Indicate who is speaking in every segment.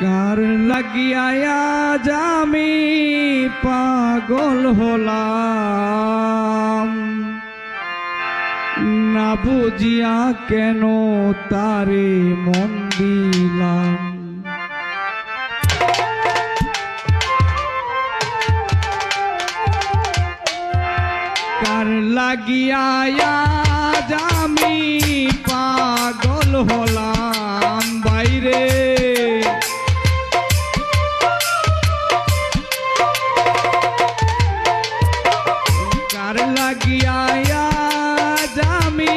Speaker 1: কার লাগিয়া আমি পাগল হলাম? না বুঝিয়া কেন তারে মন দিলাম? কার লাগিয়া লাগিয়া আমি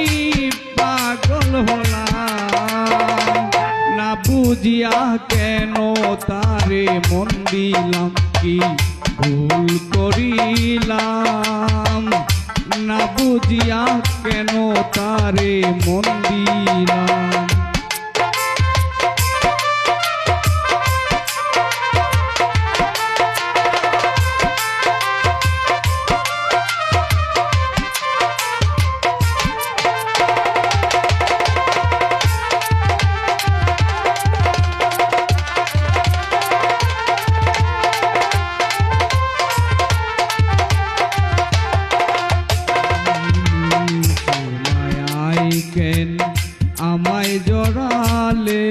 Speaker 1: পাগল হলাম। না বুঝিয়া কেন তারে মন দিলাম, কি ভুল করিলাম? না বুঝিয়া কেন তারে মন দিলাম? কেন আমায় জড়ালে।